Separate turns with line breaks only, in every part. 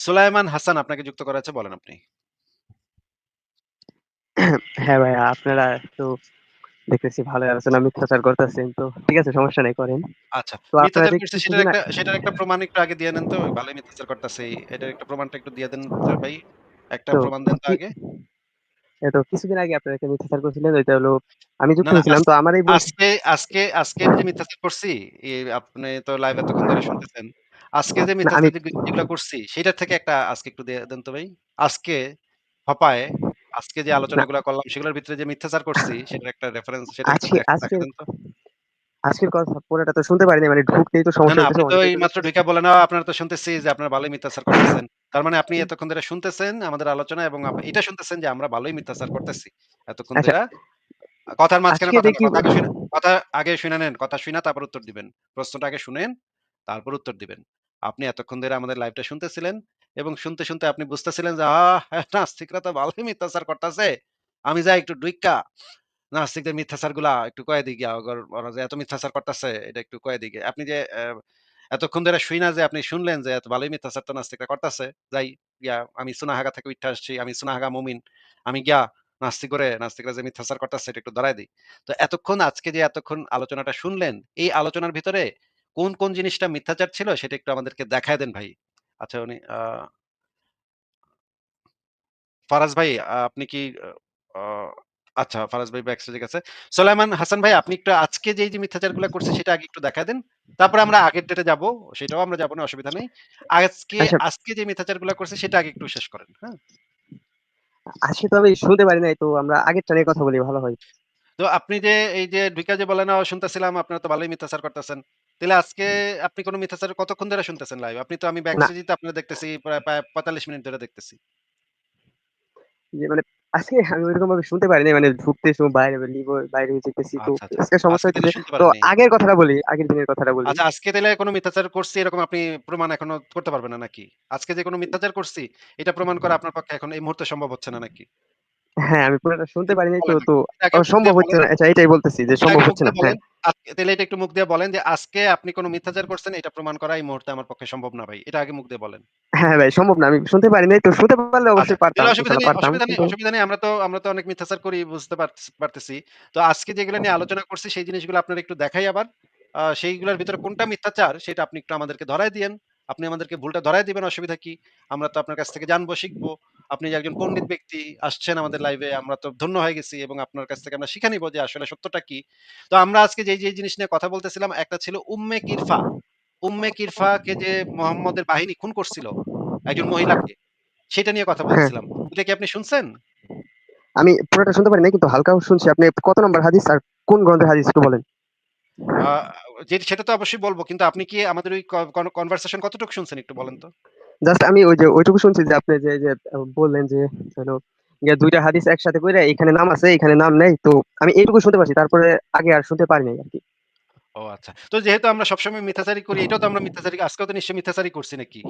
সুলাইমান হাসান আপনাকে যুক্ত করা আছে বলেন আপনি।
হ্যাঁ ভাইয়া আপনারা তো দেখতেছি ভালোই আলোচনা মিথ্যাচার করতেছেন তো ঠিক আছে সমস্যা নাই করেন।
আচ্ছা।
তো
মিথ্যাচার করছে সেটার একটা সেটার একটা প্রমাণ একটু আগে দিয়ে দেন তো। ভালোই মিথ্যাচার করতেছে। এটার একটা প্রমাণটা একটু দিয়ে দেন ভাই। একটা প্রমাণ দেন তো আগে।
এই তো কিছুদিন আগে আপনারা একটা মিথ্যাচার করছিলেন ওইটা হলো আমি যুক্ত হয়েছিলাম তো আমার এই
আজকে আজকে আজকে যে মিথ্যাচার করছি, আপনি তো লাইভ এতক্ষণ ধরে শুনতেছেন। আজকে যে
না
যে যেগুলা করছি সেটার থেকে একটা আজকে একটু দেন তো ভাই। আজকে হপায় আজকে যে
না
আলোচনাগুলা করলাম সেগুলোর ভিতরে যে মিথ্যাচার করছি সেটার একটা রেফারেন্স সেটা
আজকে। আজকের কথা পুরোটা তো শুনতে পারিনি মানে ঢুকতেই তো সমস্যা
না আপনি তো এইমাত্র
দেখতেছি
ঢুইকা বলেন, "আ আপনারা তো শুনতেছি যে আপনারা ভালোই মিথ্যাচার করতেছেন।" তার মানে আপনি এতক্ষণ ধরে শুনতেছেন আমাদের আলোচনা এবং এটা শুনতেছেন যে আমরা ভালোই মিথ্যাচার করতেছি। এতক্ষণ
আচ্ছা
ধইরা আ কথার মাঝখানে কথা না। আগে শুনে কথা আগে শুইনা নেন। কথা শুইনা তারপর উত্তর দিবেন। প্রশ্নটা আগে শুনেন, তারপর উত্তর দিবেন। আপনি এতক্ষণ ধরে আমাদের লাইভটা শুনতেছিলেন এবং শুনতে, শুনতে আপনি বুঝতেছিলেন যে, "আহ! নাস্তিকরা তো ভালোই মিথ্যাচার করতাছে। আমি যাই একটু ঢুইক্কা নাস্তিকদের মিথ্যাচারগুলা একটু কয়ে দেই। ওরা যে এত মিথ্যাচার করতাছে এটা একটু কয়ে গিয়া।" আপনি যে এতক্ষণ ধরে শুইনা যে আপনি শুনলেন যে এত ভালোই মিথ্যাচার তো নাস্তিকরা করতাছে। যাই গিয়া আমি চুনাহাগা থেকে উঠে আসছি। আমি চুনাহাগা মুমিন। আমি গিয়া নাস্তিকরে নাস্তিকরা যে মিথ্যাচার করতাছে এটা একটু ধরায় দেই। তো এতক্ষণ আজকে যে এতক্ষণ আলোচনাটা শুনলেন, এই আলোচনার ভিতরে কোন, কোন জিনিসটা মিথ্যাচার ছিল সেটা একটু আমাদেরকে দেখায় দেন ভাই। আচ্ছা উনি ফারাজ ভাই আপনি কি আচ্ছা ফারাজ ভাই ব্যাক স্টেজে গেছে। সোলাইমান হাসান ভাই আপনি একটু আজকে যেই যে মিথ্যাচারগুলা করছে সেটা আগে একটু দেখায় দেন। তারপরে আমরা আগের ডেটে যাব। সেটাও আমরা যাব না অসুবিধা নেই। আজকে
আচ্ছা
আজকে যে মিথ্যাচারগুলা করছে সেটা আগে একটু শেষ করেন। হ্যাঁ?
আজকে তো আমি শুনতে পারি নাই তো আমরা আগেরটা নিয়ে কথা বলি ভালো হয়।
তো আপনি যে এই যে ঢুইকা যে বলেন, "ও শুনতেছিলাম আপনারা তো ভালোই মিথ্যাচার করতেছেন।" তাইলে আজকে আপনি কোন মিথ্যাচার কতক্ষণ ধরে শুনতেছেন লাইভ? আপনি তো আমি ব্যাক
না
তো আপনারে দেখতেছি প্রায় প্রায় ৪৫ মিনিট ধরে দেখতেছি।
যে মানে আজকে আমি ঐরকম ভাবে শুনতে পারি নাই। মানে ঢুকতেছি বাইরে বেরিয়ে বাইরে যেতেছি তো
আচ্ছা, আচ্ছা।
আজকে সমস্যা
তাইলে
হইতেছে।
শুনতে
তো আগের কথাটা বলি, আগের দিনের কথাটা বলি।
আচ্ছা আজকে তাইলে কোন মিথ্যাচার করছি এরকম আপনি প্রমাণ এখনও করতে পারবেন না নাকি? আজকে যে কোনো মিথ্যাচার করছি এটা প্রমাণ করা আপনার পক্ষে এখন এই মুহূর্তে সম্ভব হচ্ছে না নাকি?
হ্যাঁ, আমি পুরোটা শুনতে পারি নাই তো, তো সম্ভব হচ্ছে না। আচ্ছা এটাই বলতেছি যে সম্ভব হচ্ছে না। হ্যাঁ।
আজকে তাইলে এটা একটু মুখ দিয়ে বলেন যে আজকে আপনি কোন মিথ্যাচার করছেন এটা প্রমাণ করা এই মুহূর্তে আমার পক্ষে সম্ভব না ভাই। এটা আগে মুখ দিয়ে বলেন।
হ্যাঁ ভাই সম্ভব না। আমি শুনতে পারি নাই। তো শুনতে পারলে
আচ্ছা,
অবশ্যই পারতাম।
অসুবিধা নেই, অসুবিধা নেই। আমরা তো আমরা তো অনেক মিথ্যাচার করি বুঝতে পারতেছি। তো আজকে যেগুলো নিয়ে আলোচনা করছি সেই জিনিসগুলো আপনারা একটু দেখাই আবার। সেইগুলোর ভিতরে কোনটা মিথ্যাচার সেটা আপনি একটু আমাদেরকে ধরায় দিয়েন। আপনি আমাদেরকে ভুলটা ধরায় দিবেন অসুবিধা কি? আমরা তো আপনার কাছ থেকে জানব, শিখব। আপনি যে একজন পণ্ডিত ব্যক্তি আসছেন আমাদের লাইভে আমরা তো ধন্য হয়ে গেছি এবং আপনার কাছ থেকে আমরা শিখে নিবো যে আসলে সত্যটা কি। তো আমরা আজকে যেই, যেই জিনিস নিয়ে কথা বলতেছিলাম একটা ছিল উম্মে কিরফা। উম্মে কিরফাকে যে মোহাম্মদের বাহিনী খুন করছিল একজন মহিলাকে সেটা নিয়ে কথা
হ্যাঁ,
বলতেছিলাম। এটা কি আপনি শুনছেন?
আমি পুরোটা শুনতে পারি না কিন্তু হালকা শুনছি। আপনি কত নম্বর হাদিস আর কোন গ্রন্থের হাদিস একটু বলেন?
আ যে সেটা তো অবশ্যই বলব কিন্তু আপনি কি আমাদের ওই কনভারসেশন কতটুকু শুনছেন একটু বলেন তো?
জাস্ট আমি ওই যে ওইটুকু শুনছি যে আপনি যে, যে বললেন যে হলো ইয়া ২ হাদিস একসাথে কইরা এখানে নাম আছে, এখানে নাম নাই। তো আমি এইটুকু শুনতে পারছি। তারপরে আগে আর শুনতে পারি নাই আরকি।
ও আচ্ছা। তো যেহেতু আমরা সবসময় মিথ্যাচারই করি, এটাও তো আমরা মিথ্যাচারী আজকেও তো নিশ্চয়ই মিথ্যাচারই করছি নাকি?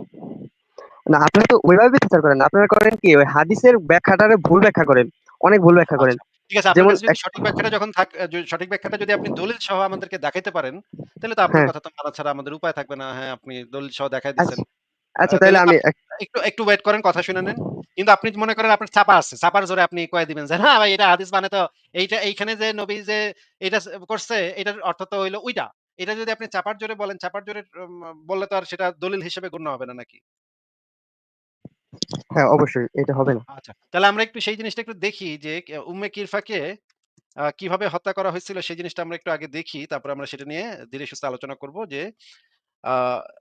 না আপনারা তো ওইভাবে বিচার করেন আপনারা করেন কি ওই হাদিসের ব্যাখ্যাটারে ভুল ব্যাখ্যা করেন। অনেক ভুল ব্যাখ্যা করেন।
আচ্ছা। ঠিক আছে
যেমন
সঠিক ব্যাখ্যাটা যখন থাক সঠিক ব্যাখ্যাটা যদি আপনি দলিল সহ আমাদেরকে দেখাইতে পারেন, তাহলে তো আপনার
হ্যাঁ,
কথা তো মানা ছাড়া আমাদের উপায় থাকবে না। হ্যাঁ, আপনি দলিল সহ দেখায়
আচ্ছা,
দিছেন। আ
আচ্ছা তাইলে আমি
একটু, একটু ওয়েট করেন কথা শুনে নেন। কিন্তু আপনি মনে করেন আপনার চাপা আছে। চাপার জোরে আপনি কয়ে দিবেন যে, "না ভাই এটা হাদিস মানে তো এইটা এইখানে যে নবী যে এটা করছে এটার অর্থ তো হইল ওইটা।" এটা যদি আপনি চাপার জোরে বলেন, চাপার জোরে বললে তো আর সেটা দলিল হিসেবে গণ্য হবে না নাকি?
হ্যাঁ, অবশ্যই এটা হবে না।
আচ্ছা। তাহলে আমরা একটু সেই জিনিসটা একটু দেখি যে উম্মে কিরফাকে কীভাবে হত্যা করা হয়েছিল সেই জিনিসটা আমরা একটু আগে দেখি। তারপরে আমরা সেটা নিয়ে ধীরে সুস্থে আলোচনা করব যে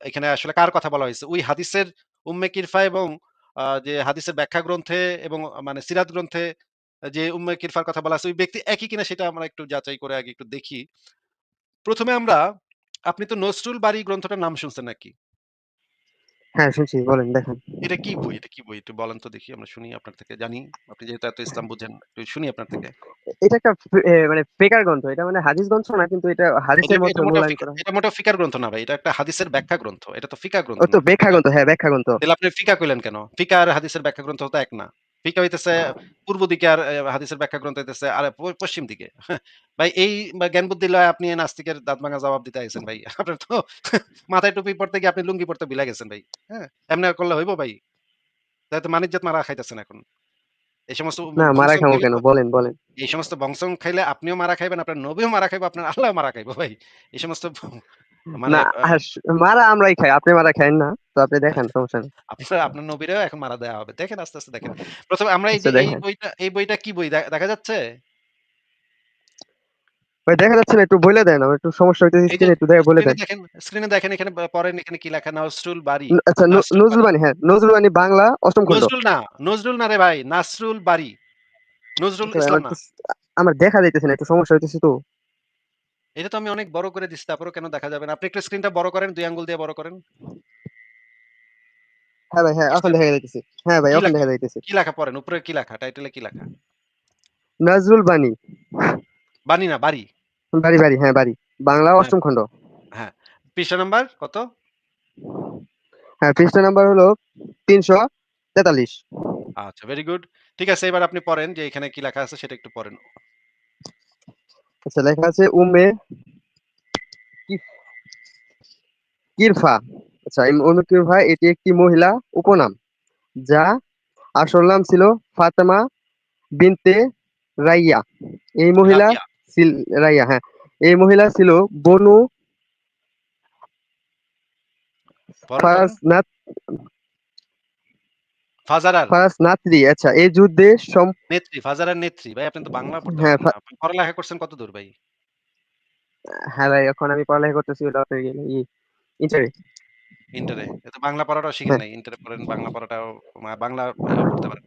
এখানে আসলে কার কথা বলা হয়েছে? ওই হাদিসের উম্মে কিরফা এবং যে হাদিসের ব্যাখ্যা গ্রন্থে এবং মানে সিরাত গ্রন্থে যে উম্মে কিরফার কথা বলা আছে, ওই ব্যক্তি একই কিনা সেটা আমরা একটু যাচাই করে আগে একটু দেখি। প্রথমে আমরা, আপনি তো নসরুল বারী গ্রন্থটার নাম শুনছেন নাকি?
হ্যাঁ, শুনছি বলেন দেখেন
এটা কি বই? এটা কি বই? একটু বলেন তো দেখি আমরা শুনি আপনার থেকে জানি। আপনি যেহেতু এত ইসলাম বুঝেন একটু শুনি আপনার থেকে।
এটা একটা মানে ফিকার গ্রন্থ। এটা মানে হাদিস গ্রন্থ না কিন্তু এটা হাদিসের
মতো
মূল্যায়ন করা
এটা মোটেও ফিকার গ্রন্থ না ভাই। এটা একটা হাদিসের ব্যাখ্যা গ্রন্থ। এটা তো ফিকা গ্রন্থ
তো ব্যাখ্যা গ্রন্থ, হ্যাঁ ব্যাখ্যা গ্রন্থ।
তাহলে আপনি ফিকা কইলেন কেন? ফিকা আর হাদিসের ব্যাখ্যা গ্রন্থ তো এক না। ফিকা হইতেছে পূর্ব দিকে আর হাদিসের ব্যাখ্যা গ্রন্থ হইতেছে আর পশ্চিম দিকে। ভাই এই জ্ঞান বুদ্ধি লয়ে আপনি নাস্তিকের দাঁত ভাঙা জবাব দিতে আইছেন ভাই। আপনার তো মাথায় টুপি পড়তে গিয়ে আপনি লুঙ্গি পড়তে ভুইলা গেছেন ভাই। হ্যাঁ? এমনে করলে হইব ভাই? তাই তো মানিজ্জাত মারা খাইতেছেন এখন। এই সমস্ত
না মারা
খাইলে
কেন? বলেন, বলেন।
এই সমস্ত বংশম খাইলে আপনিও মারা খাইবেন, আপনার নবীও মারা খাইবো, আপনার আল্লাহ মারা খাইবো ভাই। এই সমস্ত
না মারা আমরাই খাই। আপনি মারা খায়েন না। তো আপনি দেখান সমস্যা নেই।
আপনার আপনার নবীরেও এখন মারা দেয়া হবে। দেখেন আস্তে, আস্তে দেখেন। ১ম এ আমরা এই
আচ্ছা।
বইটা এই বইটা কি বই দেখা যাচ্ছে?
ভাই দেখা যাচ্ছে না একটু বইলা দেন। আমার একটু সমস্যা হইতেছে স্ক্রিনে একটু দেখে বলে দেন।
দেখেন স্ক্রিনে দেখেন এখানে পড়েন এখানে কি লেখা? নসরুল।
ন আচ্ছা নজরুল। বাণী হ্যাঁ, নজরুল বাণী বাংলা ৮ম খণ্ড।
নজরুল না, নজরুল না রে ভাই। নাসরুল বারী। নজরুল
আচ্ছা
ইসলাম না।
আমার দেখা যাইতেছে না। একটু সমস্যা হইতেছে তো।
এটা তো আমি অনেক বড় করে দিছি। তারপরেও কেন দেখা যাবে না? আপনি একটু স্ক্রিনটা বড় করেন, ২ আঙ্গুল দিয়ে বড় করেন।
হ্যাঁ ভাই হ্যাঁ, এখন দেখা যাইতেছে। হ্যাঁ ভাই এখন দেখা যাইতেছে।
কি লেখা পড়েন? উপরে কি লেখা? টাইটেলে কি লেখা?
নজরুল বাণী।
বাণী না বাড়ি।
বাড়ি, বাড়ি হ্যাঁ বাড়ি। বাংলা
হ্যাঁ,
৮ম খণ্ড।
হ্যাঁ। পৃষ্ঠা নাম্বার কত?
হ্যাঁ, পৃষ্ঠা নাম্বার হলো ৩৪৩।
আচ্ছা ভেরি গুড। ঠিক আছে এবার আপনি পড়েন যে এখানে কি লেখা আছে সেটা একটু পড়েন।
আচ্ছা লেখা আছে কিফ কিরফা। আচ্ছা উম্মে কিরফা এটি একটি মহিলা উপনাম। যা আসল নাম ছিল ফাতেমা বিনতে রাইয়া। এই মহিলা রাইয়া হ্যাঁ। এই মহিলা ছিল বনু
পড়েন,
ফারাজ
পড়েন।
নাত
ফাজারার।
ফারাজ নাতরি আচ্ছা এই যুদ্ধে
নেত্রী, ফাজারার নেত্রী। ভাই আপনি তো বাংলা পড়তে
হ্যাঁ,
পড়ালেখা করছেন ভাই?
হ্যাঁ ভাই এখন আমি পড়ালেখা করতেছি হলো আপনার ইন্টারে।
ইন্টারে। এ বাংলা পড়াটাও শিখেন
হ্যাঁ।
নাই। ইন্টারে পড়েন বাংলা পড়াটাও বাংলা পড়তে পারেন।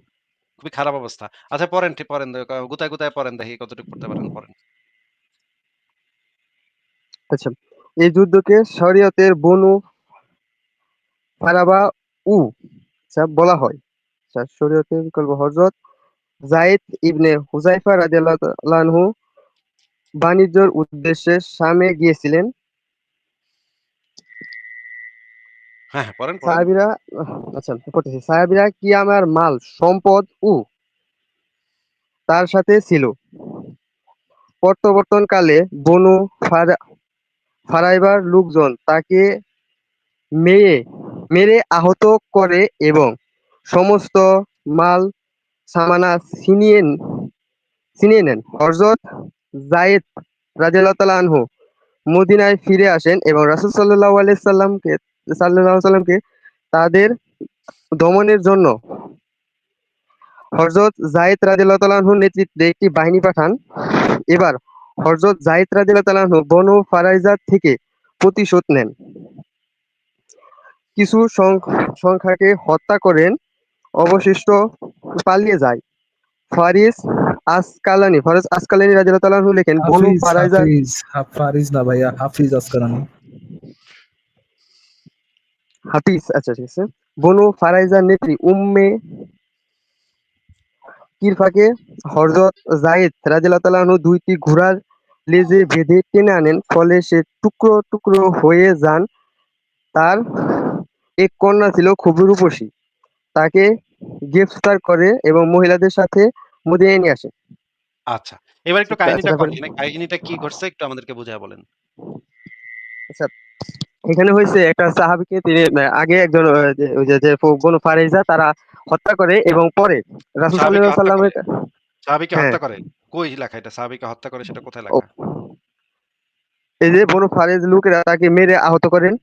খুবই খারাপ অবস্থা। আচ্ছা পড়েন ঠিক পড়েন। গুতায়, গুতায় পড়েন দেখি কতটুকু পড়তে পারেন পড়েন।
আচ্ছা এই যুদ্ধকে শরীয়তের বনু ফারাবা উ আচ্ছা বলা হয়। শরীয়তের বিকল্প হযরত যায়েদ ইবনে রাদিয়াল্লাহু তাআলা বাণিজ্যর উদ্দেশ্যে শামে গিয়েছিলেন।
হ্যাঁ, হ্যাঁ পড়েন, পড়েন।
সাহাবীরা আচ্ছা পড়তেছি। সাহাবীরা কি আমার মাল, সম্পদ ও তার সাথে ছিল। প্রত্যাবর্তনকালে বনু ফারা ফারাইবার লোকজন তাকে মেয়ে মেরে আহত করে এবং সমস্ত মাল সামানা ছিনিয়ে ছিনিয়ে নেন। রাদিয়াল্লাহু তাআলা আনহু মদিনায় ফিরে আসেন এবং রাসূল সাল্লাল্লাহু আলাইহি সাল্লামকে সাল্লাল্লাহু আলাইহি সাল্লামকে তাদের দমনের জন্য রাদিয়াল্লাহু তাআলা আনহুর নেতৃত্বে একটি বাহিনী পাঠান। এবার রাদিয়াল্লাহু তাআলা আনহু বনু ফারাইজা থেকে প্রতিশোধ নেন। কিছু সংখ সংখ্যাকে হত্যা করেন, অবশিষ্ট পালিয়ে যায়। ফারিস আসকালানি ফারিস আসকালানি রাদিয়াল্লাহু তাআলা লেখেন বনু ফারাইজা
ফারিজ না ভাইয়া হাফিজ আসকালানি।
হাফিজ আচ্ছা ঠিক আছে। বনু ফারাইজার নেত্রী উম্মে কিরফাকে হযরত যায়েদ রাদিয়াল্লাহু তাআলা ২ ঘোড়ার লেজে বেঁধে টেনে আনেন। ফলে সে টুকরো, টুকরো হয়ে যান। তার এক কন্যা ছিল খুবই রূপসী। তাকে গ্রেফতার করে এবং মহিলাদের সাথে মদিনায় নিয়ে আসে।
আচ্ছা। এবার একটু
আচ্ছা
কাহিনীটা কাহিনীটা কি ঘটছে একটু আমাদেরকে বুঝায়া বলেন।
আচ্ছা এখানে হইছে একটা সাহাবীকে তিনি আগে একজন ওই যে, যে বনু ফারাইজা তারা হত্যা করে এবং পরে রাসূল সাল্লাল্লাহু? সাল্লামের
সাহাবীকে
হ্যাঁ।
হত্যা করে? কই লেখা এটা? সাহাবীকে হত্যা করে সেটা কোথায় লেখা?
এই যে বনু ফারেজ লোকেরা তাকে মেরে আহত করেন।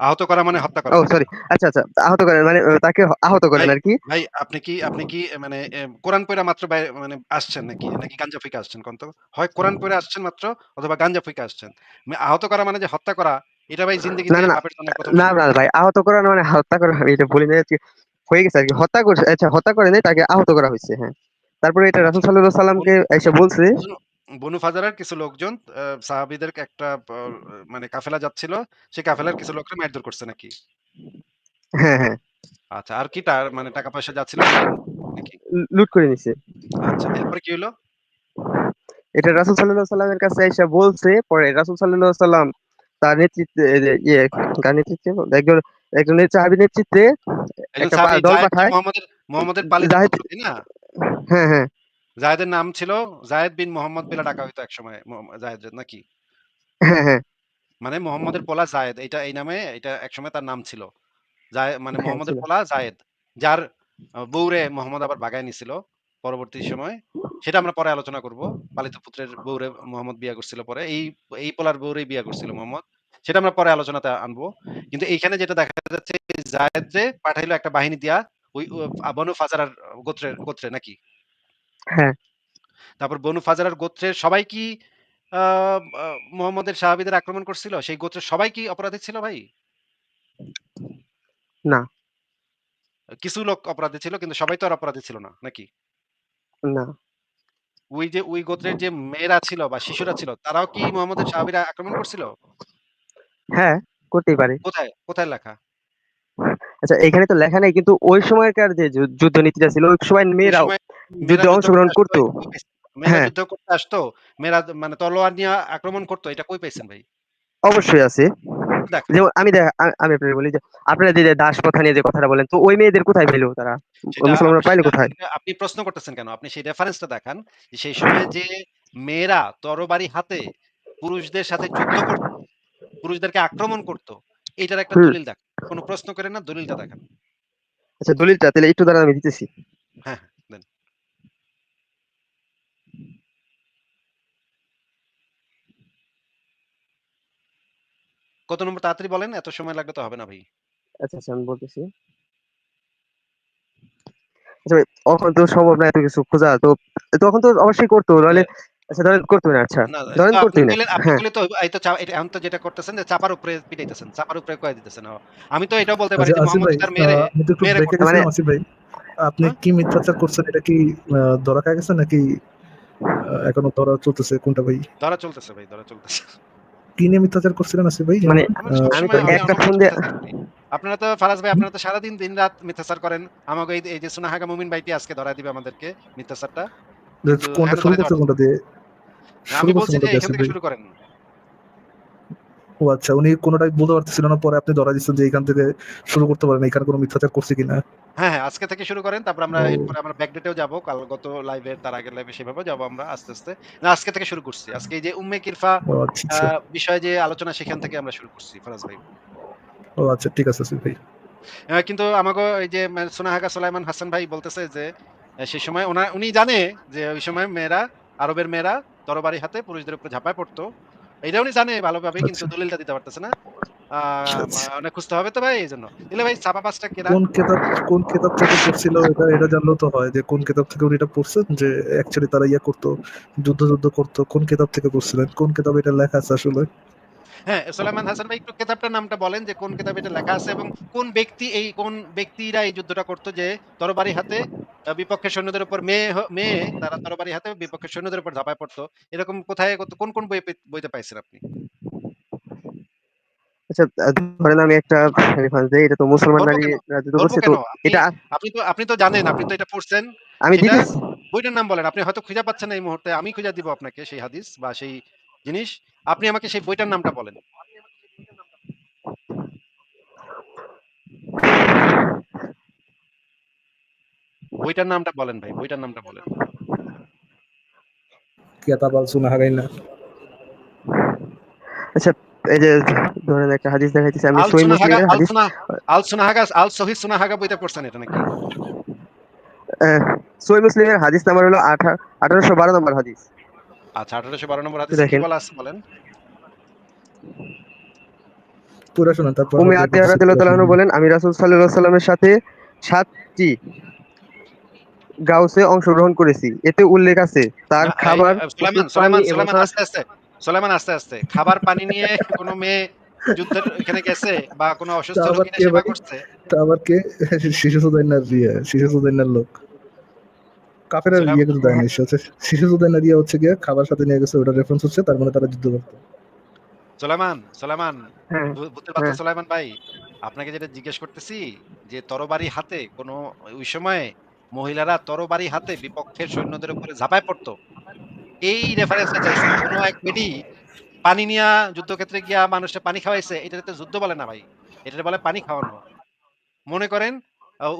আহত করা মানে হত্যা করা
ও সরি আচ্ছা, আচ্ছা আহত করেন মানে তাকে আহত করেন
ভাই,
আরকি।
ভাই আপনি কি আপনি কি মানে কোরআন পইড়া মাত্র মানে আসছেন নাকি? নাকি গাঞ্জা ফুইকা আসছেন কোন তো? হয় কোরআন পইড়া আসছেন মাত্র অথবা গাঞ্জা ফুইকা আসছেন। আহত করা মানে যে হত্যা করা এটা ভাই
না,
জিন্দেগিতে
না, না,
বাপের জন্য ১ম
না, ভাই আহত করা মানে হত্যা করা এটা বলি নাই আরকি। হয়ে গেছে আরকি। হত্যা করছে আচ্ছা হত্যা করে নাই তাকে আহত করা হইছে হ্যাঁ। তারপরে এটা রাসূল। সাল্লাল্লাহু সাল্লামকে
বনু
আইসা বলছে
বনু ফাজারার কিছু লোকজন আ সাহাবীদেরকে একটা মানে কাফেলা যাচ্ছিল। সেই কাফেলার কিছু লোকরা মারধর করছে নাকি?
হ্যাঁ, হ্যাঁ।
আচ্ছা। আর কি তার মানে টাকা পয়সা যাচ্ছিল লুট নাকি?
লুট করে নিছে।
আচ্ছা। এরপরে কি হইল?
এটা রাসূল সাল্লাল্লাহু সাল্লামের কাছে আইসা বলছে। পরে রাসূল সাল্লাল্লাহু সাল্লাম তার নেতৃত্বে ইয়ে কার নেতৃত্বে একজন একজনের সাহাবীর নেতৃত্বে একটা দল পাঠায়।
মোহাম্মদের মোহাম্মদের পালিত না?
হ্যাঁ, হ্যাঁ।
যায়েদের নাম ছিল যায়েদ বিন মোহাম্মদ বইলা ডাকা হইতো একসময় ম যায়েদ নাকি?
হ্যাঁ, হ্যাঁ।
মানে মোহাম্মদের পোলা যায়েদ এইটা এই নামে এটা একসময় তার নাম ছিল। মানে
হ্যাঁ,
মোহাম্মদের পোলা যায়েদ। যার বউরে মোহাম্মদ আবার বাগায় নিছিল পরবর্তী সময়। সেটা আমরা পরে আলোচনা করব। পালিত পুত্রের বউরে মোহাম্মদ বিয়া করছিল পরে। এই এই পোলার বউরেই বিয়া করছিল মোহাম্মদ। সেটা আমরা পরে আলোচনাতে আনব। কিন্তু এইখানে যেটা দেখা যাচ্ছে জায়েদরে পাঠাইলো একটা বাহিনী দিয়া ওই বনু ফাজারার গোত্রের গোত্রে নাকি?
হ্যাঁ।
তারপর বনু ফাজারার গোত্রের সবাই কি আ আ মোহাম্মদের সাহাবীদের আক্রমণ করছিল? সেই গোত্রের সবাই কি অপরাধী ছিল ভাই?
না।
কিছু লোক অপরাধী ছিল কিন্তু সবাই তো আর অপরাধী ছিল না, নাকি?
না।
ওই যে ওই গোত্রের যে মেয়েরা ছিল বা শিশুরা ছিল তারাও কি মোহাম্মদের সাহাবীরা আক্রমণ করছিল?
হ্যাঁ, করতেই পারে।
কোথায়? কোথায় লেখা?
আচ্ছা এখানে তো লেখা নাই কিন্তু ওই সময়কার যে যুদ্ধ নীতিটা ছিল ওই সময় মেয়েরাও যুদ্ধে অংশগ্রহণ
করতো। মেয়েরা
হ্যাঁ।
যুদ্ধ করতে আসতো, মেয়েরা মানে তলোয়ার নিয়ে আক্রমণ করতো এটা কই পাইছেন ভাই?
অবশ্যই আছে। যেমন আমি দেখা আমি বলি যে আপনারা যে, দাস প্রথা নিয়ে যে কথাটা বলেন তো ওই মেয়েদের কোথায় পেল তারা? মুসলমানরা পাইলো কোথায়?
আপনি প্রশ্ন করতেছেন কেন? আপনি সেই রেফারেন্সটা দেখান। যে সেই সময় যে মেয়েরা তরবারি হাতে পুরুষদের সাথে যুদ্ধ করত, পুরুষদেরকে আক্রমণ করত, এটার একটা। দলিল দেখান। কোন প্রশ্ন করেন না, দলিলটা দেখান।
আচ্ছা দলিলটা তাহলে একটু দাঁড়ান আমি দিতেছি।
হ্যাঁ, হ্যাঁ, দেন। কত নম্বর তাড়াতাড়ি বলেন, এত সময় লাগলে তো হবে না ভাই।
আচ্ছা, আচ্ছা আমি বলতেছি। আচ্ছা ভাই তখন তো সম্ভব না এত কিছু খোঁজা। তো তখন তো অবশ্যই করতো নইলে আচ্ছা ধরেন করতো না আচ্ছা। ধরেন
আপনি
না।
আপনি
হ্যাঁ।
তো এই তো এটা এখন তো যেটা করতেছেন যে চাপার উপরে পিটাইতেছেন। চাপার উপরে কয়ে দিতেছেন। আমি তো এটাও বলতে পারি
আচ্ছা
যে মোহাম্মদ তার।
মানে
ভাই। আপনি
হ্যাঁ?
কি মিথ্যাচার করছেন এটা কি ধরা খায় গেছে নাকি এখনও ধরা চলতেছে কোনটা ভাই?
ধরা চলতেছে ভাই, ধরা চলতেছে।
কি নিয়ে মিথ্যাচার করছিলেন আসিফ ভাই?
মানে আমি তো একটা ফোন দিয়ে
আপনারা তো ফারাজ ভাই আপনারা তো সারাদিন দিনরাত মিথ্যাচার করেন। আমাকে এই যে সুনাহাগা মুমিন ভাইটি আজকে ধরায় দিবে আমাদেরকে মিথ্যাচারটা।
কোনটা শুরু করছে কোনটা দিয়ে? শুরু
আমি
করছে
বলছি
কোনটা
যে
দিয়ে
এখান থেকে শুরু করেন।
ও আচ্ছা উনি কোনটাই বলতে পারতেছিল না পরে আপনি ধরা দিচ্ছেন যে এখান থেকে শুরু করতে পারেন এখানে কোনো মিথ্যাচার করছে কিনা?
হ্যাঁ, হ্যাঁ, আজকে থেকে শুরু করেন। তারপর আমরা এরপরে আমরা ব্যাকডেটেও যাব। কাল গত লাইভে তার আগের লাইভে সেভাবেও যাব আমরা আস্তে, আস্তে। না আজকে থেকে শুরু করছি। আজকে এই যে উম্মে কিরফা
আচ্ছা, আচ্ছা।
বিষয়ে যে আলোচনা সেখান থেকে আমরা শুরু করছি ফারাজ ভাই।
ও আচ্ছা ঠিক আছে ভাই।
কিন্তু আমাগো এই যে মা সুনাহাগা সুলাইমান হাসান ভাই বলতেছে যে সেই সময় ওনা উনি জানে যে ওই সময় মেয়েরা আরবের মেয়েরা তরবারি হাতে পুরুষদের উপরে ঝাঁপায় পড়তো। এটা উনি জানে ভালোভাবে কিন্তু
আচ্ছা।
দলিলটা দিতে পারতেছে না।
আচ্ছা।
অনেক খুঁজতে হবে তো ভাই এইজন্য। দিলে ভাই ছাপা ৫ টা কেরা?
কোন কেতাব কোন কেতাব থেকে পড়ছিল এটা এটা জানলেও তো হয় যে কোন কেতাব থেকে উনি এটা পড়ছেন যে অ্যাকচুয়ালি তারা ইয়া করতো যুদ্ধ যুদ্ধ করতো কোন কেতাব থেকে পড়ছিলেন কোন কেতাবে এটা লেখা আছে আসলে
হ্যাঁ, সুলাইমান হাসান ভাই একটু কেতাবটার নামটা বলেন যে কোন কেতাবে এটা লেখা আছে এবং কোন ব্যক্তি এই কোন ব্যক্তিরা এই যুদ্ধটা করতো যে তরবারি হাতে বিপক্ষের সৈন্যদের উপর মেয়ে মেয়ে তারা তরবারি হাতে বিপক্ষের সৈন্যদের উপর ঝাঁপায় পড়তো। এরকম কোথায় কত- কোন, কোন বই বইতে পাইছেন আপনি?
আচ্ছা ধরেন আমি একটা রেফারেন্স দেই এটা তো মুসলমান নারী রাজত্ব করছে তো
আপনি
এটা
আপনি তো আপনি তো জানেন, আপনি তো এটা পড়ছেন।
আমি
বইটার নাম বলেন। আপনি হয়তো খুঁজে পাচ্ছেন এই মুহূর্তে। আমি খুঁজে দিব আপনাকে সেই হাদিস বা সেই জিনিস। আপনি আমাকে সেই বইটার নামটা বলেন। বইটার নামটা বলেন ভাই, বইটার নামটা বলেন।
কেতাব আল সুনা
আচ্ছা এই যে ধরেন একটা হাদিস দেখাইতেছি আমি সহিহ মুসলিমের
আল
হাদিস
আল সুনাহাগা আল সহিহ সুনাহাগা বইটা পড়ছেন এটা নাকি?
সহিহ মুসলিমের হাদিস নাম্বার হলো আঠা 1812 নম্বর হাদিস।
আচ্ছা 1812 নম্বর হাদিসে কি
দেখেন।
বলা আছে বলেন?
পুরো শুনুন তারপর
উম্মে আতিয়া রাদিয়াল্লাহু আনহু বলেন আমি রাসূল সাল্লাল্লাহু আলাইহি সাল্লামের সাথে 7টি গাউসে অংশগ্রহণ করেছি। এতে উল্লেখ আছে তার খাবার,
সুলাইমান, সুলাইমান, সুলাইমান আস্তে, আস্তে। সুলাইমান আস্তে, আস্তে। খাবার পানি নিয়ে কোন মেয়ে যুদ্ধের এখানে গেছে বা কোন অসুস্থ সেবা করছে?
তা আবার কে শিশু সুদাইনার ইয়ে শিশু সুদাইনার লোক কাফেরা ইয়ে কিন্তু দেয় না হচ্ছে শিশু সুদাইনার ইয়ে হচ্ছে গিয়ে খাবার সাথে নিয়ে গেছে ওটা রেফারেন্স হচ্ছে তার মানে তারা যুদ্ধ করতো
সুলাইমান, সুলাইমান,
হ্যাঁ, হ্যাঁ।
সুলাইমান ভাই, আপনাকে যেটা জিজ্ঞেস করতেছি যে তরবারি হাতে কোন ওই সময়ে মহিলারা তরবারি হাতে বিপক্ষের সৈন্যদের উপরে ঝাঁপায় পড়তো। এই রেফারেন্সটা চাইছি। কোন এক বেডি পানি নিয়া যুদ্ধক্ষেত্রে গিয়া মানুষে পানি খাওয়াইছে। এটাতে যুদ্ধ বলে না ভাই। এটারে বলে পানি খাওয়ানো। মনে করেন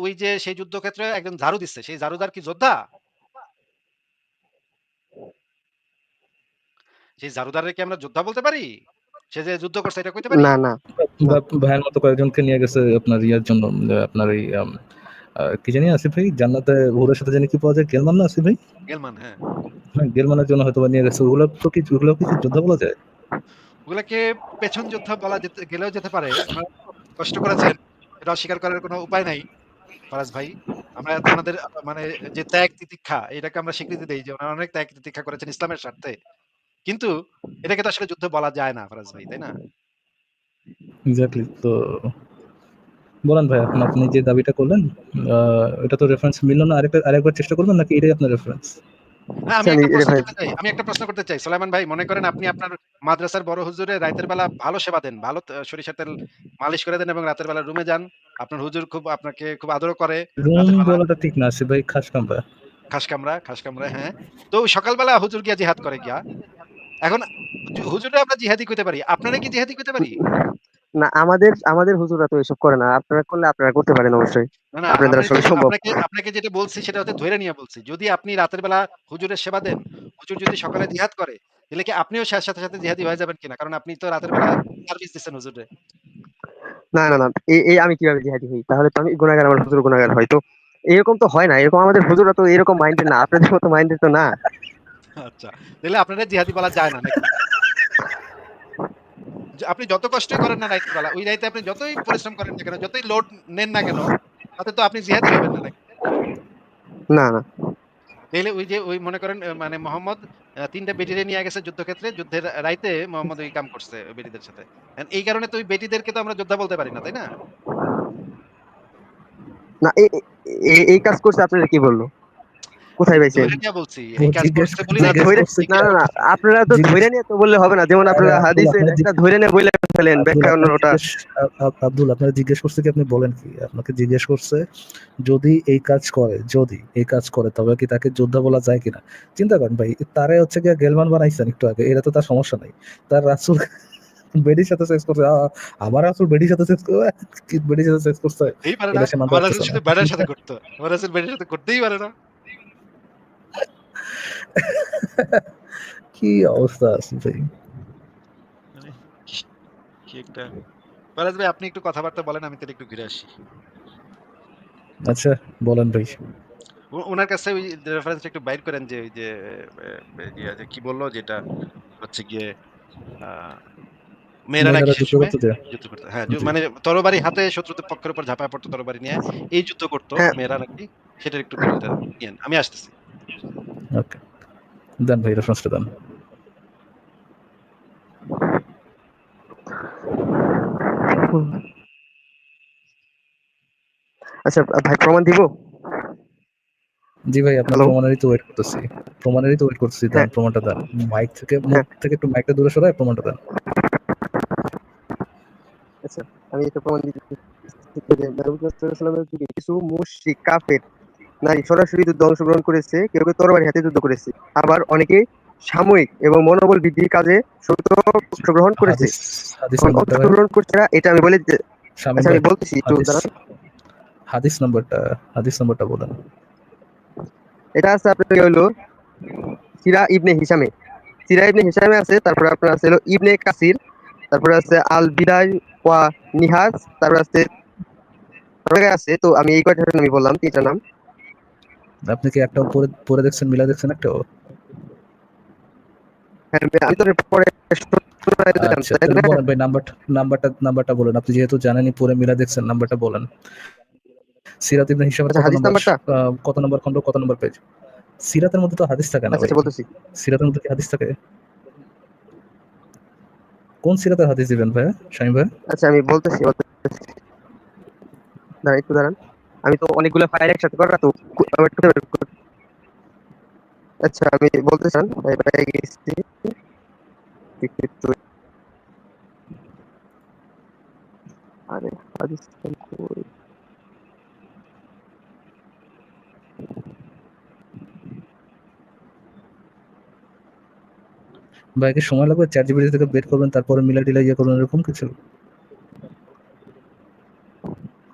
ওই যে সেই যুদ্ধক্ষেত্রে একজন ঝাড়ু দিচ্ছে। সেই ঝাড়ুদার কি যোদ্ধা? সেই ঝাড়ুদাররে কি আমরা যোদ্ধা বলতে পারি? সে যে যুদ্ধ করছে এটা কইতে পারি?
না, না।
ভাইয়ের মতো কয়েকজনকে নিয়ে গেছে আপনার ইয়ার জন্য আপনার এই কি জানি আসিফ ভাই জান্নাতে হুরের সাথে জানি কি পাওয়া যায় গেলমান না আসিফ ভাই
গেলমান হ্যাঁ
হ্যাঁ গেলমানের জন্য হয়তো নিয়ে গেছে ওগুলো তো কি ওগুলো কি যোদ্ধা বলা যায়
ওগুলাকে পেছন যোদ্ধা বলা যেতে গেলেও যেতে পারে কষ্ট করেছেন এটা অস্বীকার করার কোনো উপায় নাই ফরাজ ভাই, আমরা আপনাদের মানে যে ত্যাগ তিতিক্ষা, এটাকে আমরা স্বীকৃতি দিই যে ওনারা অনেক ত্যাগ তিতিক্ষা করেছেন ইসলামের স্বার্থে। কিন্তু এটাকে তো আসলে যুদ্ধ বলা যায় না ফরাজ ভাই, তাই না?
এক্স্যাক্টলি তো বলেন ভাই, আপনি যে দাবিটা করলেন এটা তো রেফারেন্স মিলল না, আরেকটা, আরেকবার চেষ্টা করবেন নাকি এটাই আপনার রেফারেন্স
আমি
আচ্ছা,
একটা প্রশ্ন করতে চাই আমি একটা প্রশ্ন করতে চাই। সোলাইমান ভাই মনে করেন আপনি আপনার মাদ্রাসার বড় হুজুরে রাতের বেলা ভালো সেবা দেন ভালো সরিষার তেল মালিশ করে দেন এবং রাতের বেলা রুমে যান। আপনার হুজুর খুব আপনাকে খুব আদর করে।
বলাটা ঠিক না ভাই খাস কাম্পা
খাস কামরা খাস কামরা হ্যাঁ। তো সকালবেলা হুজুর গিয়া জিহাদ করে গিয়া। এখন হুজুরে আমরা জিহাদি কইতে পারি আপনারা কি জিহাদি করতে পারি?
না আমাদের আমাদের হুজুরা তো এসব করে না। আপনারা করলে আপনারা করতে পারেন অবশ্যই। আপনাদের আসলে সম্ভব।
আপনাকে আপনাকে যেটা বলছি সেটা হচ্ছে ধরে নিয়ে বলছি। যদি আপনি রাতের বেলা হুজুরের সেবা দেন হুজুর যদি সকালে জিহাদ করে তাহলে কি আপনিও সাথে সাথে জিহাদি হয়ে যাবেন কিনা? কারণ আপনি তো রাতের বেলা সার্ভিস দিচ্ছেন হুজুরে।
না না না এই আমি কীভাবে জিহাদি হই? তাহলে তো আমি গুনাহগার আমার হুজুর গুনাহগার হয়। তো এরকম তো হয় না। এরকম আমাদের হুজুরা তো এরকম মাইন্ডেড না। আপনাদের মতো মাইন্ডেড তো না।
আচ্ছা তাহলে আপনারা জিহাদি বলা যায় না নাকি? আপনি যত কষ্টই করেন না রাইতের বেলা ওই রাইতে আপনি যতই পরিশ্রম করেন না কেন যতই লোড নেন না কেন তাতে তো আপনি জিহাদি হবেন না নাকি?
না না।
তাইলে ওই যে ওই মনে করেন মানে মোহাম্মদ তিনটা বেটিরে নিয়ে গেছে যুদ্ধক্ষেত্রে যুদ্ধের রাইতে মোহাম্মদ ওই কাম করছে বেটিদের সাথে। এই কারণে তো ওই বেটিদেরকে তো আমরা যোদ্ধা বলতে পারি না তাই না?
না এই কাজ করছে আপনারা কি বলল? কোথায়
বলছি বলি
না
না
না আপনারা তো ধরে নিয়ে তো বললে হবে না। যেমন আপনারা হাদিসে একটা ধরে নিয়ে বলে ফেলেন ব্যাখ্যা
আব্দুল,
অন্যটা।
আপনারা জিজ্ঞেস করছে কি আপনি বলেন কি? আপনাকে জিজ্ঞেস করছে যদি এই কাজ করে যদি এই কাজ করে তবে কি তাকে যোদ্ধা বলা যায় কিনা? চিন্তা করেন ভাই তারে হচ্ছে কি গেলমান বানাইছেন একটু আগে এটা তো তার সমস্যা নাই। তার রাসুল বেডির সাথে সেক্স করছে আমার আসল বেডির সাথে সেক্স কি বেডির সাথে সেক্স করছে?
এই পারে না আমার বেটার সাথে করতো আমার রাসূল বেটার সাথে করতেই পারে না।
কি অবস্থা আছে ভাই?
কি একটা ফরাজ ভাই আপনি একটু কথাবার্তা বলেন আমি তাহলে একটু ঘুরে আসি।
আচ্ছা বলেন ভাই।
ওনার কাছে ওই রেফারেন্সটা একটু বাইর করেন যে ওই যে কি বলল যেটা হচ্ছে গিয়ে মেয়েরা নাকি
যুদ্ধ করতে
হ্যাঁ মানে তরবারি হাতে শত্রুদের পক্ষের উপর ঝাঁপায় পড়তো তরবারি নিয়ে এই যুদ্ধ করতো
হ্যাঁ।
মেয়েরা নাকি সেটার একটু আমি আসতেছি।
ওকে দেন ভাই রেফারেন্সটা দেন।
আচ্ছা ভাই প্রমাণ দিব?
জি ভাই আপনার প্রমাণেরই তো ওয়েট করতেছি। প্রমাণেরই তো ওয়েট করতেছি দেন
হ্যাঁ।
প্রমাণটা দেন। মাইক থেকে মুখ
হ্যাঁ।
থেকে একটু মাইকটা দূরে সরায় প্রমাণটা দেন।
আচ্ছা আমি এটা প্রমাণ দিচ্ছি কিছু মুশরিক কাফের নারী সরাসরি যুদ্ধে অংশগ্রহণ করেছে কেউ কেউ তরবারি হাতে যুদ্ধ করেছে। আবার অনেকে সাময়িক এবং মনোবল বৃদ্ধির কাজে অংশগ্রহণ করেছে। অংশগ্রহণ করছে না এটা আমি বলে আচ্ছা আমি বলতেছি একটু
হাদিস নাম্বারটা হাদিস নাম্বারটা বলেন।
এটা আছে আপনার হলো সিরা ইবনে হিসামে। সিরা ইবনে হিসামে আছে তারপরে আপনার আছে হলো ইবনে কাসির তারপরে আছে আল বিদায় ওয়া নিহাজ তারপরে আছে আছে তো আমি এই কয়টার নামই বললাম তিনটা নাম।
আপনি কি একটা পরে পরে দেখছেন মিলা দেখছেন একটা?
হ্যাঁ,
আচ্ছা
তাই
তাহলে
না?
বলেন ভাই নাম্বারটা নাম্বারটা নাম্বারটা বলেন। আপনি যেহেতু জানেনই পরে মিলা দেখছেন নাম্বারটা বলেন। সিরাত ইবনে হিসাবের
আচ্ছা,
কত নম্বর? কত নম্বর খন্ড কত নম্বর পেজ সিরাতের মধ্যে তো হাদিস থাকে না
আচ্ছা
ভাই। সিরাতের মধ্যে কি হাদিস থাকে? কোন সিরাতের হাদিস দিবেন ভাই শামিম ভাই?
আচ্ছা আমি বলতেছি। একটু দাঁড়ান। আমি তো অনেকগুলো ফাইল একসাথে করা, তো আচ্ছা আমি বলতে চান গেছি?
ভাইকে সময় লাগবে চ্যাট জিপিটি থেকে বের করবেন, তারপরে মিলা টিলা ইয়ে করবেন, এরকম কিছু?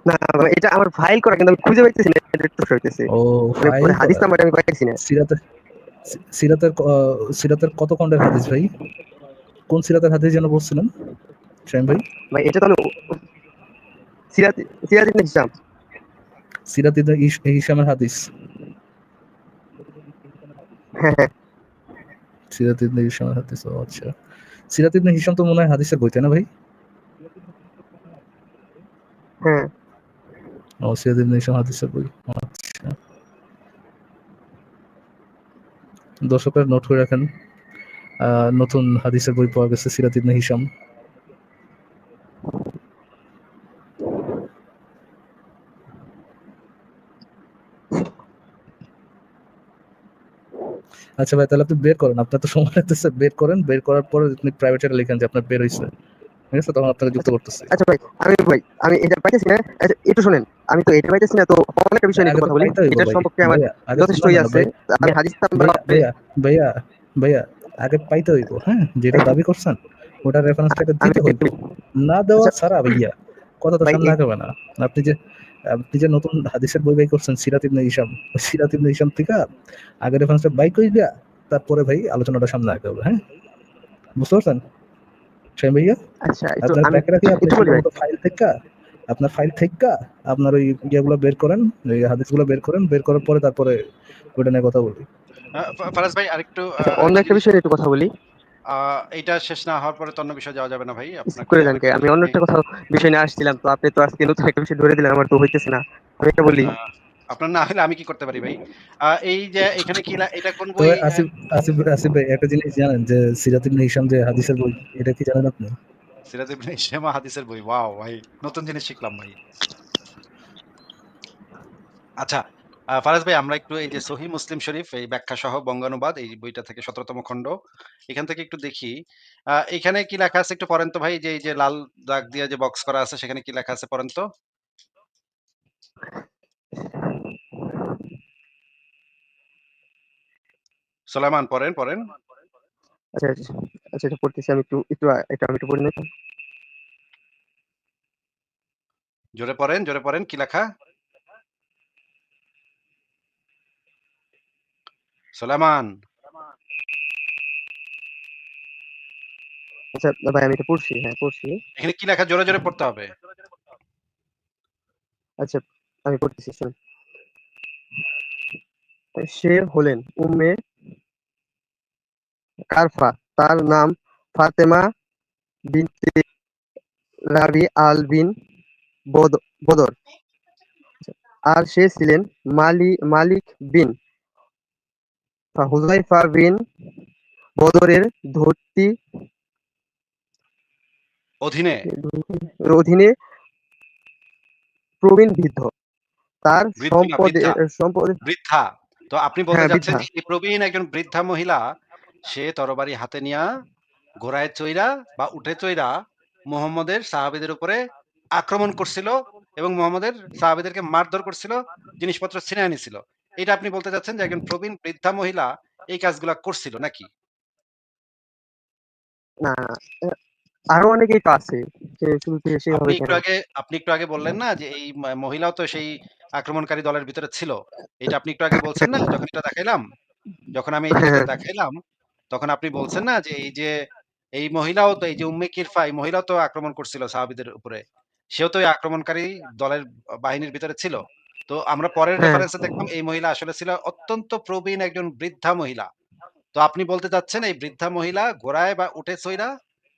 না মানে এটা আমার ফাইল করা কিন্তু আমি খুঁজে পাইতেছি না এটা একটু হইতেছে
ও
মানে হাদিস নাম্বারটা আমি পাইতেছি না।
সিরাতের সিরাতের সিরাতের কত খণ্ডের হাদিস ভাই? কোন সিরাতের হাদিস যেন বলছিলেন শামিম ভাই?
ভাই এটা তো আমি সিরাত সিরাত ইবনে হিসাম
সিরাত ইবনে হিশামের হাদিস।
হ্যাঁ হ্যাঁ।
সিরাত ইবনে হিশামের হাদিস ও আচ্ছা। সিরাত ইবনে হিশাম তো মনে হয় হাদিসের বই তাই না ভাই?
হ্যাঁ।
ও সিরাত ইবনে হাদিসের বই আচ্ছা দর্শকরা নোট করে রাখেন। নতুন হাদিসের বই পাওয়া গেছে সিরাত ইবনে হিশাম। আচ্ছা ভাই, তাহলে আপনি বের করেন। আপনার তো সময় লাগতেছে। বের করেন। বের করার পরে আপনি প্রাইভেটে লিখেন যে আপনার বের হয়েছে ঠিক আছে তখন আপনাকে যুক্ত করতেছি।
আচ্ছা ভাই আমি ভাই আমি এটা পাইতেছি না। আচ্ছা একটু শুনেন আমি তো এটা পাইতেছি না তো বিষয় নিয়ে কথা বলি।
ভাই।
সম্পর্কে আমার ইয়ে আছে। আমি হাদিস
ভাইয়া, ভাইয়া ভাইয়া আগে পাইতে হইব হ্যাঁ যেটা দাবি করছেন ওটা রেফারেন্সটাকে দিতে হইব। না দেওয়া
আচ্ছা।
ছাড়া ভাইয়া কথা তো সামনে আগাবে না। আপনি যে আপনি যে নতুন হাদিসের বই বাই করছেন সিরাত ইবনে ইসাম সিরাত ইবনে ইসাম থেকে আগে রেফারেন্সটা বাই কই দিয়া তারপরে ভাই আলোচনাটা সামনে আগাবে হ্যাঁ? বুঝতে পারছেন? সেই ভাইয়া?
আচ্ছা
আপনার ব্যাকে রাখি আপনি ফাইল থেকে আপনার ফাইল থেকে আপনার ওই ইয়েগুলো বের করেন ওই হাদিসগুলো বের করেন বের করার পরে তারপরে ওটা নিয়ে কথা বলি।
ফারাজ ভাই আরেকটু
আচ্ছা, অন্য একটা বিষয় নিয়ে একটু কথা বলি।
আহ, এইটা শেষ না হওয়ার পরে তো অন্য বিষয় যাওয়া যাবে না ভাই
করে দেন আমি অন্য একটা কথা বিষয় নিয়ে আসছিলাম তো আপনি তো আজকে নতুন একটা বিষয় ধরে দিলেন আমার তো হইতেছে না। আমি একটা বলি
আপনার না হলে আমি কি করতে পারি ভাই? এই যে এখানে কি এটা কোন বই?
আসিফ আসিফ আসিফ ভাই একটা জিনিস জানেন যে সিরাত ইবনে হিশাম যে হাদিসের বই এটা কি জানেন আপনি?
সিরাজ ইবনে হিশাম হাদিসের বই ওয়াও ভাই নতুন জিনিস শিখলাম ভাই। আচ্ছা ফারাজ ভাই আমরা একটু এই যে সহি মুসলিম শরীফ এই ব্যাখ্যা সহ বঙ্গানুবাদ এই বইটা থেকে সতেরোতম খণ্ড এখান থেকে একটু দেখি। এখানে কি লেখা আছে একটু পড়েন তো ভাই যে এই যে লাল দাগ দিয়ে যে বক্স করা আছে সেখানে কি লেখা আছে পড়েন তো? সোলাইমান পড়েন পড়েন।
আচ্ছা আচ্ছা আচ্ছা এটা পড়তেছি আমি একটু একটু এটা আমি একটু পড়ে নিতাম
জোরে পড়েন জোরে পড়েন কি লেখা? সোলাইমান
আচ্ছা ভাই আমি এটা পড়ছি হ্যাঁ পড়ছি।
এখানে কি লেখা? জোরে জোরে পড়তে হবে।
আচ্ছা আমি পড়তেছি শুনুন সে হলেন উম্মে কারফা তার নাম ফাতেমা বিনতে রাবি আল বিন বদর। আর সে ছিলেন মালি মালিক বিন। হুজাইফা বিন বদরের ধর্তি
অধীনে।
অধীনে প্রবীণ বৃদ্ধ। তার সম্পদে। সম্পদে
বৃদ্ধা। তো আপনি বলতে
হ্যাঁ।
যে প্রবীণ একজন বৃদ্ধা মহিলা সে তরবারি হাতে নিয়া ঘোড়ায় চৈরা বা উঠে চৈরা মোহাম্মদের সাহাবিদের উপরে আক্রমণ করছিল এবং মোহাম্মদের সাহাবিদেরকে মারধর করছিল জিনিসপত্র ছিনে আনিছিল এটা আপনি বলতে চাচ্ছেন যে একজন প্রবীণ বৃদ্ধা মহিলা এই কাজগুলা করছিল নাকি?
না আরও অনেকেই তো আছে
আপনি একটু আগে আপনি একটু আগে বললেন না যে এই মহিলাও তো সেই আক্রমণকারী দলের ভিতরে ছিল। এটা আপনি একটু আগে বলছেন না? যখন এটা দেখাইলাম যখন আমি। দেখাইলাম তখন আপনি বলছেন না যে এই যে এই মহিলাও তো এই যে উম্মে কিরফা এই মহিলাও তো আক্রমণ করছিল সাহাবিদের উপরে। সেও তো আক্রমণকারী দলের বাহিনীর ভিতরে ছিল। তো আমরা পরের
হ্যাঁ।
রেফারেন্সে দেখলাম এই মহিলা আসলে ছিল অত্যন্ত প্রবীণ একজন বৃদ্ধা মহিলা। তো আপনি বলতে চাচ্ছেন এই বৃদ্ধা মহিলা ঘোড়ায় বা উঠে চইরা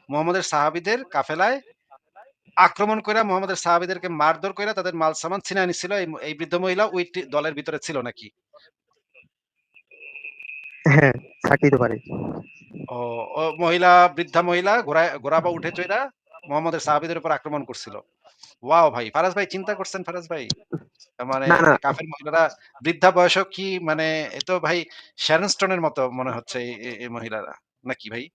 মোহাম্মদের সাহাবিদের কাফেলায় আক্রমণ করে মোহাম্মদের সাহাবিদেরকে মারধর করে তাদের মাল সামান ছিনে নিছিল। এই এই বৃদ্ধ মহিলা ওই দলের ভিতরে ছিল নাকি?
হ্যাঁ থাকতেই তো পারে।
ও ও মহিলা বৃদ্ধা মহিলা ঘোড়ায় ঘোড়া বা উঠে চইরা মোহাম্মদের সাহাবিদের উপর আক্রমণ করছিল। ওয়াও ভাই ফারাজ ভাই চিন্তা করছেন ফারাজ ভাই? মানে। কাফের মহিলারা বৃদ্ধা বয়সও কি মানে এ তো ভাই শ্যারন স্টোনের মতো মনে হচ্ছে এই- মহিলারা নাকি ভাই?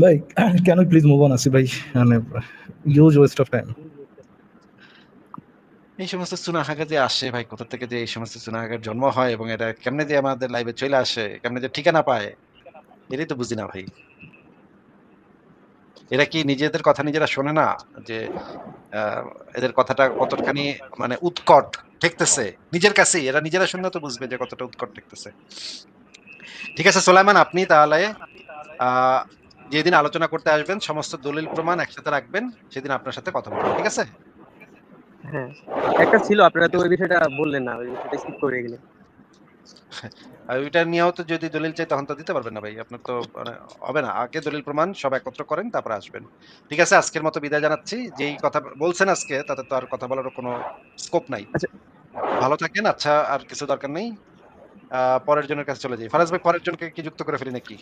ভাই কেন প্লিজ মুভ অন আসিফ ভাই মানে ইউজ ওয়েস্ট অফ টাইম
এই সমস্ত চুনাহাগা যে আসে ভাই, কোথা থেকে যে এই সমস্ত চুনাহাগার জন্ম হয় এবং এটা কেমনে যে আমাদের লাইভে চলে আসে, কেমনে যে ঠিকানা পায়, এটাই তো বুঝি না ভাই। এরা কি নিজেদের কথা নিজেরা শোনে না যে এদের কথাটা কতখানি মানে উৎকট ঠেকতেছে? নিজের কাছেই, এরা নিজেরা শুনলে তো বুঝবে যে কতটা উৎকট ঠেকতেছে। ঠিক আছে, সোলাইমান, আপনি তাহলে যেদিন আলোচনা করতে আসবেন, সমস্ত দলিল প্রমাণ একসাথে রাখবেন, সেদিন আপনার সাথে কথা বলব, ঠিক আছে?
হ্যাঁ। একটা ছিল আপনারা তো ওই বিষয়টা বললেন না ওই বিষয়টা স্কিপ করে গেলেন।
ওইটা নিয়েও তো যদি দলিল চাই তখন তো দিতে পারবেন না ভাই। আপনার তো মানে হবে না। আগে দলিল প্রমাণ সব একত্র করেন তারপরে আসবেন। ঠিক আছে আজকের মতো বিদায় জানাচ্ছি। যেই কথা বলছেন আজকে তাতে তো আর কথা বলার কোনো স্কোপ নাই।
আচ্ছা।
ভালো থাকেন। আচ্ছা আর কিছু দরকার নেই। আহ, পরের জনের কাছে চলে যাই। ফারাজ ভাই পরের জনকে কি যুক্ত করে ফেলি নাকি?